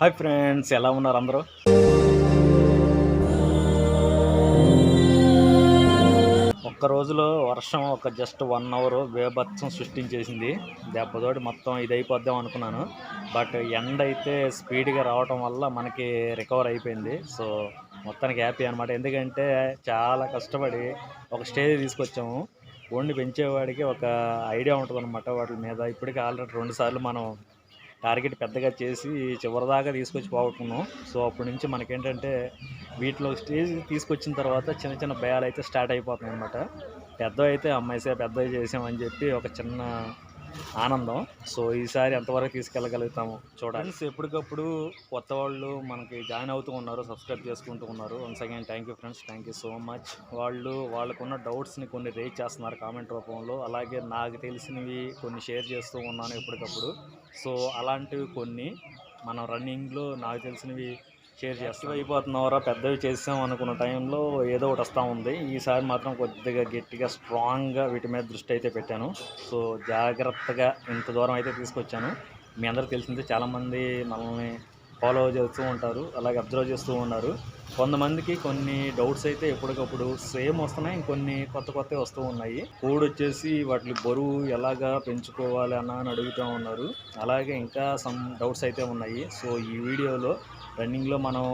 Hi friends ఎలా ఉన్నారు అందరూ? ఒక్క రోజులో వర్షం ఒక జస్ట్ వన్ అవర్ వేభత్సం సృష్టించేసింది. దెబ్బతోటి మొత్తం ఇది అయిపోద్దాం అనుకున్నాను. బట్ ఎండ అయితే స్పీడ్గా రావటం వల్ల మనకి రికవర్ అయిపోయింది. సో మొత్తానికి హ్యాపీ అనమాట ఎందుకంటే చాలా కష్టపడి ఒక స్టేజ్ తీసుకొచ్చాము. ఓన్లీ పెంచేవాడికి ఒక ఐడియా ఉంటుంది అనమాట వాటి మీద. ఇప్పటికీ ఆల్రెడీ రెండుసార్లు మనం టార్గెట్ పెద్దగా చేసి చివరిదాకా తీసుకొచ్చి పోగొట్టుకున్నాం. సో అప్పటి నుంచి మనకేంటంటే వీటిలో స్టేజ్ తీసుకొచ్చిన తర్వాత చిన్న చిన్న భయాలు అయితే స్టార్ట్ అయిపోతున్నాయి అనమాట పెద్ద అయితే అమ్మాయిసే పెద్ద చేసామని చెప్పి ఒక చిన్న ఆనందం. సో ఈసారి ఎంతవరకు తీసుకెళ్ళగలుగుతాము చూడాలి. ఎప్పటికప్పుడు కొత్త వాళ్ళు మనకి జాయిన్ అవుతూ ఉన్నారు సబ్స్క్రైబ్ చేసుకుంటూ ఉన్నారు. Once again thank you friends thank you so much వాళ్ళు వాళ్ళకున్న డౌట్స్ని కొన్ని రేజ్ చేస్తున్నారు కామెంట్ రూపంలో. అలాగే నాకు తెలిసినవి కొన్ని షేర్ చేస్తూ ఉన్నాను ఎప్పటికప్పుడు. సో అలాంటివి కొన్ని మనం రన్నింగ్లో నాకు తెలిసినవి షేర్ చేస్తూ అయిపోతున్నారా పెద్దవి చేసాం అనుకున్న టైంలో ఏదో ఒకటి వస్తూ ఉంది. ఈసారి మాత్రం కొద్దిగా గట్టిగా స్ట్రాంగ్గా వీటి మీద దృష్టి అయితే పెట్టాను. సో జాగ్రత్తగా ఇంత దూరం అయితే తీసుకొచ్చాను. మీ అందరికి తెలిసిందే చాలామంది మనల్ని ఫాలో చేస్తూ ఉంటారు అలాగే అబ్జర్వ్ చేస్తూ ఉన్నారు. కొంతమందికి కొన్ని డౌట్స్ అయితే ఎప్పటికప్పుడు సేమ్ వస్తున్నాయి ఇంకొన్ని కొత్త కొత్తవి వస్తూ ఉన్నాయి. కోడ్ వచ్చేసి వాటి బరువు ఎలాగా పెంచుకోవాలి అన్న అని అడుగుతూ ఉన్నారు. అలాగే ఇంకా సమ్ డౌట్స్ అయితే ఉన్నాయి. సో ఈ వీడియోలో రన్నింగ్లో మనం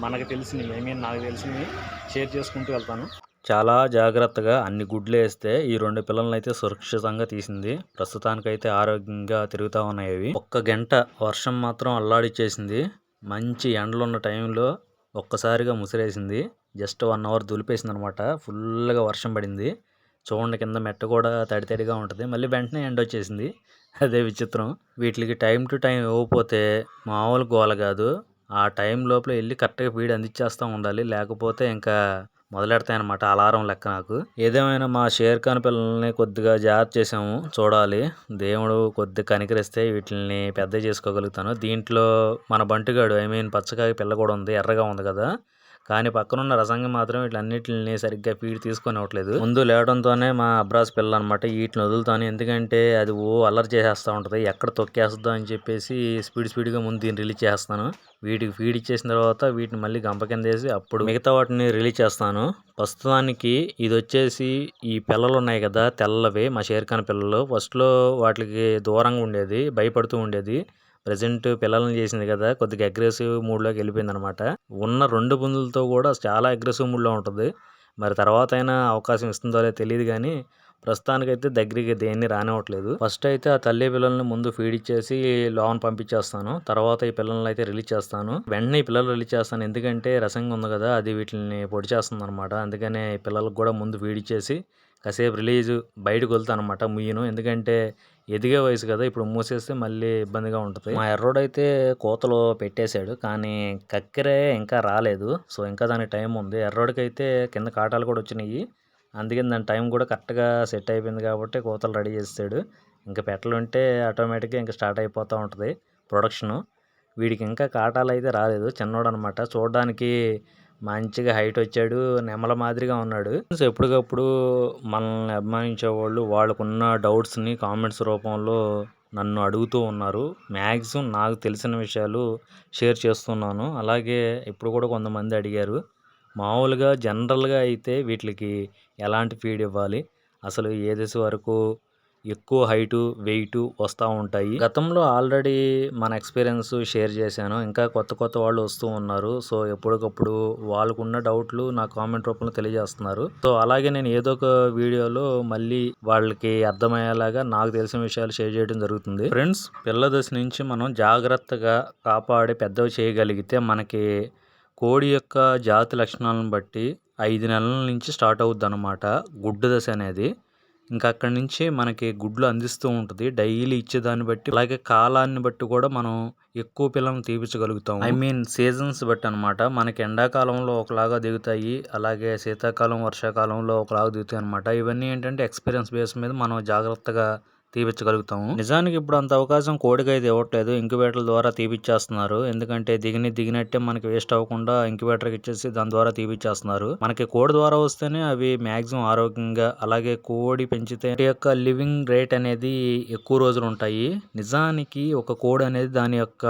మనకు తెలిసినవి ఐ మీన్ నాకు తెలిసినవి షేర్ చేసుకుంటూ వెళ్తాను. చాలా జాగ్రత్తగా అన్ని గుడ్లు వేస్తే ఈ రెండు పిల్లల్ని అయితే సురక్షితంగా తీసింది. ప్రస్తుతానికైతే ఆరోగ్యంగా తిరుగుతూ ఉన్నాయి అవి. ఒక్క గంట వర్షం మాత్రం అల్లాడిచ్చేసింది. మంచి ఎండలున్న టైంలో ఒక్కసారిగా ముసిరేసింది. జస్ట్ వన్ అవర్ దులిపేసింది అనమాట ఫుల్గా వర్షం పడింది. చూడండి కింద మెట్ట కూడా తడి తడిగా ఉంటుంది. మళ్ళీ వెంటనే ఎండ వచ్చేసింది. అదే విచిత్రం. వీటికి టైం టు టైం ఇవ్వకపోతే మామూలు గోల కాదు. ఆ టైం లోపల వెళ్ళి కరెక్ట్గా ఫీడ్ అందించేస్తూ ఉండాలి. లేకపోతే ఇంకా మొదలెడతాయి అనమాట అలారం లెక్క నాకు. ఏదేమైనా మా షేర్ ఖాన్ పిల్లల్ని కొద్దిగా జాగ్రత్త చేసాము చూడాలి. దేవుడు కొద్దిగా కనికరిస్తే వీటిని పెద్ద చేసుకోగలుగుతాను. దీంట్లో మన బంటిగాడు ఐ మీన్ పచ్చకాయ పిల్ల కూడా ఉంది ఎర్రగా ఉంది కదా. కానీ పక్కనున్న రసంగి మాత్రం వీటన్నిటిని సరిగ్గా ఫీడ్ తీసుకొని అవ్వట్లేదు. ముందు లేవడంతోనే మా అబ్రాస్ పిల్ల అనమాట వీటిని వదులుతాను. ఎందుకంటే అది ఓ అల్లరి చేసేస్తూ ఉంటుంది. ఎక్కడ తొక్కేస్తుందో అని చెప్పేసి స్పీడ్ స్పీడ్గా ముందు దీన్ని రిలీజ్ చేస్తాను. వీటికి ఫీడ్ ఇచ్చేసిన తర్వాత వీటిని మళ్ళీ గంప కింద వేసి అప్పుడు మిగతా వాటిని రిలీజ్ చేస్తాను. ప్రస్తుతానికి ఇది వచ్చేసి ఈ పిల్లలు ఉన్నాయి కదా తెల్లవి మా షేర్ఖాన్ పిల్లలు. ఫస్ట్లో వాటికి దూరంగా ఉండేది భయపడుతూ ఉండేది. ప్రజెంట్ పిల్లల్ని చేసింది కదా కొద్దిగా అగ్రెసివ్ మూడ్లోకి వెళ్ళిపోయింది అనమాట ఉన్న రెండు పుంజులతో కూడా చాలా అగ్రెసివ్ మూడ్లో ఉంటుంది. మరి తర్వాత అయినా అవకాశం ఇస్తుందో లేదో తెలియదు కానీ ప్రస్తుతానికైతే దగ్గరికి దేన్ని రానివ్వట్లేదు. ఫస్ట్ అయితే ఆ తల్లి పిల్లల్ని ముందు ఫీడ్ ఇచ్చేసి లోన్ పంపించేస్తాను. తర్వాత ఈ పిల్లల్ని అయితే రిలీజ్ చేస్తాను. వెంటనే ఈ పిల్లలు రిలీజ్ చేస్తాను. ఎందుకంటే రసంగా ఉంది కదా అది వీటిని పొడి చేస్తుంది అనమాట అందుకనే ఈ పిల్లలకు కూడా ముందు ఫీడ్ ఇచ్చేసి కాసేపు రిలీజ్ బయటకు వెళ్తాను అనమాట ముయ్యను. ఎందుకంటే ఎదిగే వయసు కదా ఇప్పుడు మూసేస్తే మళ్ళీ ఇబ్బందిగా ఉంటుంది. మా ఎర్రోడు అయితే కోతలు పెట్టేశాడు కానీ కక్కెరే ఇంకా రాలేదు. సో ఇంకా దానికి టైం ఉంది. ఎర్రోడికి అయితే కింద కాటాలు కూడా వచ్చినాయి. అందుకని దాని టైం కూడా కరెక్ట్గా సెట్ అయిపోయింది కాబట్టి కోతలు రెడీ చేస్తాడు ఇంకా పెట్టలు ఉంటే ఆటోమేటిక్గా ఇంకా స్టార్ట్ అయిపోతూ ఉంటుంది ప్రొడక్షను. వీడికి ఇంకా కాటాలు అయితే రాలేదు. చిన్నోడు అనమాట చూడడానికి మంచిగా హైట్ వచ్చాడు నెమల మాదిరిగా ఉన్నాడు. సో ఎప్పటికప్పుడు మనల్ని అభిమానించే వాళ్ళు వాళ్ళకున్న డౌట్స్ని కామెంట్స్ రూపంలో నన్ను అడుగుతూ ఉన్నారు. మ్యాక్సిమం నాకు తెలిసిన విషయాలు షేర్ చేస్తున్నాను. అలాగే ఇప్పుడు కూడా కొంతమంది అడిగారు. మామూలుగా జనరల్గా అయితే వీటికి ఎలాంటి ఫీడ్ ఇవ్వాలి? అసలు ఏ దశ వరకు ఎక్కువ హైటు వెయిట్ వస్తూ ఉంటాయి. గతంలో ఆల్రెడీ మన ఎక్స్పీరియన్స్ షేర్ చేశాను. ఇంకా కొత్త కొత్త వాళ్ళు వస్తూ ఉన్నారు. సో ఎప్పటికప్పుడు వాళ్ళకున్న డౌట్లు నా కామెంట్ రూపంలో తెలియజేస్తున్నారు. సో అలాగే నేను ఏదో ఒక వీడియోలో మళ్ళీ వాళ్ళకి అర్థమయ్యేలాగా నాకు తెలిసిన విషయాలు షేర్ చేయడం జరుగుతుంది. ఫ్రెండ్స్ పిల్ల దశ నుంచి మనం జాగ్రత్తగా కాపాడి పెద్దవి చేయగలిగితే మనకి కోడి యొక్క జాతి లక్షణాలను బట్టి ఐదు నెలల నుంచి స్టార్ట్ అవుద్ది అనమాట గుడ్డు దశ అనేది. ఇంకా అక్కడి నుంచి మనకి గుడ్లు అందిస్తూ ఉంటుంది. డైలీ ఇచ్చేదాన్ని బట్టి అలాగే కాలాన్ని బట్టి కూడా మనం ఎక్కువ పిల్లలను తీపించగలుగుతాం ఐ మీన్ సీజన్స్ బట్టి అనమాట మనకి ఎండాకాలంలో ఒకలాగా దిగుతాయి అలాగే శీతాకాలం వర్షాకాలంలో ఒకలాగా దిగుతాయి అనమాట ఇవన్నీ ఏంటంటే ఎక్స్పీరియన్స్ బేస్ మీద మనం జాగ్రత్తగా తీపించగలుగుతాము నిజానికి ఇప్పుడు అంత అవకాశం కోడికి అయితే ఇవ్వట్లేదు. ఇంక్యుబేటర్ల ద్వారా తీపిచ్చేస్తున్నారు. ఎందుకంటే దిగిని దిగినట్టే మనకి వేస్ట్ అవ్వకుండా ఇంక్యుబేటర్కి ఇచ్చేసి దాని ద్వారా తీపిచ్చేస్తున్నారు. మనకి కోడి ద్వారా వస్తేనే అవి మాక్సిమం ఆరోగ్యంగా అలాగే కోడి పెంచితే యొక్క లివింగ్ రేట్ అనేది ఎక్కువ రోజులు ఉంటాయి. నిజానికి ఒక కోడి అనేది దాని యొక్క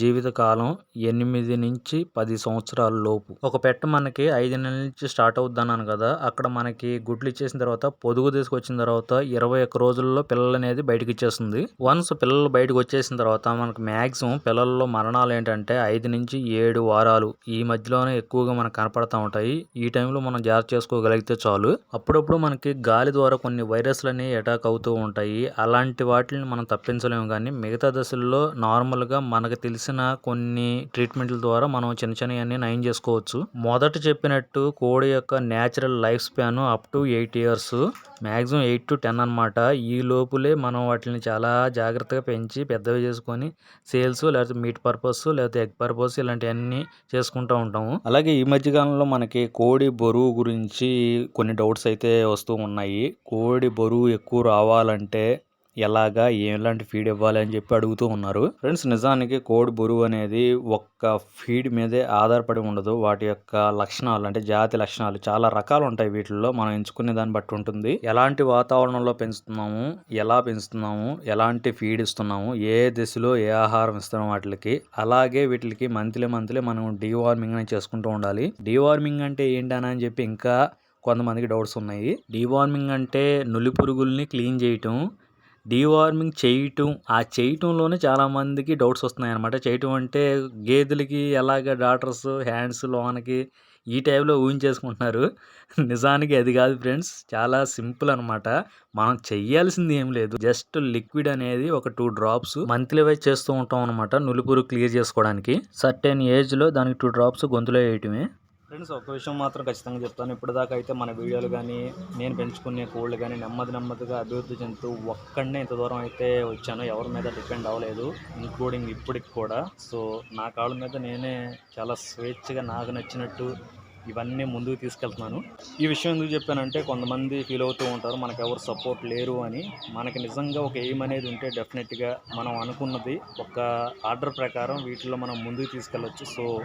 జీవిత కాలం ఎనిమిది నుంచి పది సంవత్సరాల లోపు. ఒక పెట్ట మనకి ఐదు నెలల నుంచి స్టార్ట్ అవుద్ది అన్నాను కదా అక్కడ మనకి గుడ్లు ఇచ్చేసిన తర్వాత పొదుగు తీసుకొచ్చిన తర్వాత ఇరవై ఒక్క రోజుల్లో పిల్లలు అనేది బయటకు ఇచ్చేస్తుంది వన్స్ పిల్లలు బయటకు వచ్చేసిన తర్వాత మనకు మ్యాక్సిమం పిల్లల్లో మరణాలు ఏంటంటే ఐదు నుంచి ఏడు వారాలు. ఈ మధ్యలోనే ఎక్కువగా మనకు కనపడతా ఉంటాయి. ఈ టైంలో మనం జాగ్రత్త చేసుకోగలిగితే చాలు. అప్పుడప్పుడు మనకి గాలి ద్వారా కొన్ని వైరస్లని అటాక్ అవుతూ ఉంటాయి. అలాంటి వాటిని మనం తప్పించలేము కానీ మిగతా దశల్లో నార్మల్గా మనకు తెలిసిన కొన్ని ట్రీట్మెంట్ల ద్వారా మనం చిన్న చిన్నవన్నీ నయం చేసుకోవచ్చు. మొదట చెప్పినట్టు కోడి యొక్క natural life span up to eight years maximum eight to ten అనమాట ఈ లోపులే మనం వాటిని చాలా జాగ్రత్తగా పెంచి పెద్దవి చేసుకొని సేల్స్ లేకపోతే మీట్ పర్పస్ లేకపోతే ఎగ్ పర్పస్ ఇలాంటివన్నీ చేసుకుంటూ ఉంటాము. అలాగే ఈ మధ్యకాలంలో మనకి కోడి బరువు గురించి కొన్ని డౌట్స్ అయితే వస్తూ ఉన్నాయి. కోడి బరువు ఎక్కువ రావాలంటే ఎలాగా ఎలాంటి ఫీడ్ ఇవ్వాలి అని చెప్పి అడుగుతూ ఉన్నారు. ఫ్రెండ్స్ నిజానికి కోడి బురువు అనేది ఒక్క ఫీడ్ మీదే ఆధారపడి ఉండదు. వాటి యొక్క లక్షణాలు అంటే జాతి లక్షణాలు చాలా రకాలు ఉంటాయి వీటిల్లో. మనం ఎంచుకునే దాన్ని బట్టి ఉంటుంది. ఎలాంటి వాతావరణంలో పెంచుతున్నాము ఎలా పెంచుతున్నాము ఎలాంటి ఫీడ్ ఇస్తున్నాము ఏ దశలో ఏ ఆహారం ఇస్తున్నాం వాటికి. అలాగే వీటికి మంత్లీ మంత్లీ మనం డీవార్మింగ్ అని చేసుకుంటూ ఉండాలి. డీవార్మింగ్ అంటే ఏంటని అని చెప్పి ఇంకా కొంతమందికి డౌట్స్ ఉన్నాయి. డీవార్మింగ్ అంటే నులి పురుగుల్ని క్లీన్ చేయటం డీవార్మింగ్ చేయటం ఆ చేయటంలోనే చాలామందికి డౌట్స్ వస్తున్నాయి అనమాట చేయటం అంటే గేదెలకి ఎలాగ డాక్టర్స్ హ్యాండ్స్ లోనకి ఈ టైంలో ఊహించేసుకుంటున్నారు. నిజానికి అది కాదు ఫ్రెండ్స్ చాలా సింపుల్ అనమాట మనం చెయ్యాల్సింది ఏం లేదు. జస్ట్ లిక్విడ్ అనేది ఒక టూ డ్రాప్స్ మంత్లీ వైజ్ చేస్తూ ఉంటాం అనమాట నులుపురు క్లియర్ చేసుకోవడానికి. సర్టెన్ ఏజ్లో దానికి టూ డ్రాప్స్ గొంతులో వేయటమే. ఫ్రెండ్స్ ఒక విషయం మాత్రం ఖచ్చితంగా చెప్తాను. ఇప్పటిదాకా అయితే మన వీడియోలు కానీ నేను పెంచుకునే కోళ్ళు కానీ నెమ్మది నెమ్మదిగా అభివృద్ధి చెందుతూ ఒక్కడనే ఇంత దూరం అయితే వచ్చాను ఎవరి మీద డిపెండ్ అవ్వలేదు ఇంక్లూడింగ్ ఇప్పటికి కూడా. సో నా కాళ్ళ మీద నేనే చాలా స్వేచ్ఛగా నాకు నచ్చినట్టు ఇవన్నీ ముందుకు తీసుకెళ్తున్నాను. ఈ విషయం ఎందుకు చెప్పానంటే కొంతమంది ఫీల్ అవుతూ ఉంటారు మనకు ఎవరు సపోర్ట్ లేరు అని. మనకి నిజంగా ఒక ఎయిమ్ అనేది ఉంటే డెఫినెట్గా మనం అనుకున్నది ఒక ఆర్డర్ ప్రకారం వీటిలో మనం ముందుకు తీసుకెళ్ళొచ్చు. సో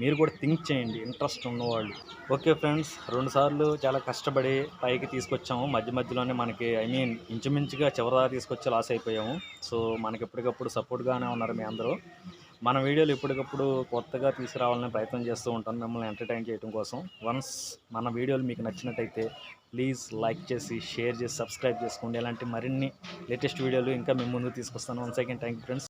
మీరు కూడా థింక్ చేయండి ఇంట్రెస్ట్ ఉన్నవాళ్ళు. ఓకే ఫ్రెండ్స్ రెండుసార్లు చాలా కష్టపడి పైకి తీసుకొచ్చాము. మధ్య మధ్యలోనే మనకి ఐ మీన్ ఇంచుమించుగా చివరిదా తీసుకొచ్చి లాస్ అయిపోయాము. సో మనకి ఎప్పటికప్పుడు సపోర్ట్గానే ఉన్నారు మీ అందరూ. మన వీడియోలు ఎప్పటికప్పుడు కొత్తగా తీసుకురావాలని ప్రయత్నం చేస్తూ ఉంటాను మిమ్మల్ని ఎంటర్టైన్ చేయడం కోసం. వన్స్ మన వీడియోలు మీకు నచ్చినట్టయితే ప్లీజ్ లైక్ చేసి షేర్ చేసి సబ్స్క్రైబ్ చేసుకోండి. ఇలాంటి మరిన్ని లేటెస్ట్ వీడియోలు ఇంకా మేము ముందుకు తీసుకొస్తాను. One second thank you friends.